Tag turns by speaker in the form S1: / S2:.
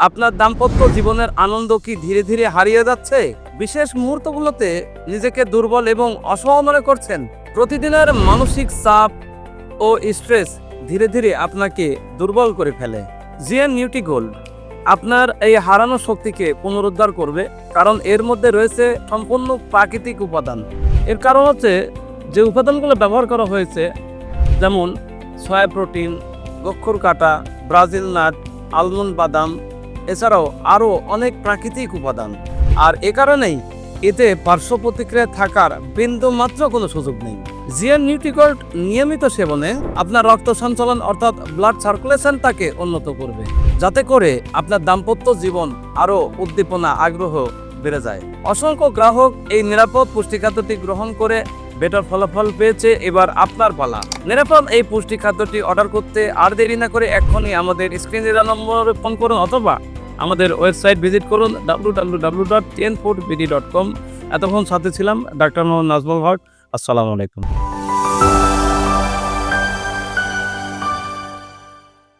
S1: আপনার দাম্পত্য জীবনের আনন্দ কি ধীরে ধীরে হারিয়ে যাচ্ছে? বিশেষ মুহূর্তগুলোতে নিজেকে দুর্বল এবং অসহ মনে করছেন। প্রতিদিনের মানসিক চাপ ও স্ট্রেস ধীরে ধীরে আপনাকে দুর্বল করে ফেলে। জিএন নিউটি গোল্ড আপনার এই হারানো শক্তিকে পুনরুদ্ধার করবে কারণ এর মধ্যে রয়েছে সম্পূর্ণ প্রাকৃতিক উপাদান। এর কারণ হচ্ছে যে উপাদানগুলো ব্যবহার করা হয়েছে, যেমন সয়া প্রোটিন গক্ষর কাটা, ব্রাজিল নাট, আলমন্ড বাদাম এছাড়াও আরও অনেক প্রাকৃতিক উপাদান। আর এ কারণেই এতে পার্শ্ব প্রতিক্রিয়া থাকার বিন্দু মাত্র কোনো সুযোগ নেই। জিএন নিউট্রিকল্ট নিয়মিত সেবনে আপনার রক্ত সঞ্চালন অর্থাৎ ব্লাড সার্কুলেশনটাকে উন্নত করবে, যাতে করে আপনার দাম্পত্য জীবন আরও উদ্দীপনা আগ্রহ বেড়ে যায়। অসংখ্য গ্রাহক এই নিরাপদ পুষ্টি খাদ্যটি গ্রহণ করে বেটার ফলাফল পেয়েছে এবার আপনার পালা। নিরাপদ এই পুষ্টি খাদ্যটি অর্ডার করতে আর দেরি না করে এখনই আমাদের স্ক্রিনে দেওয়া নম্বরে ফোন করুন অথবা আমাদের ওয়েবসাইট ভিজিট করুন W W W dot ten four BD dot com এতক্ষণ সাথে ছিলাম ডাক্তার মোহাম্মদ নাজমুল হক। আসসালামু আলাইকুম।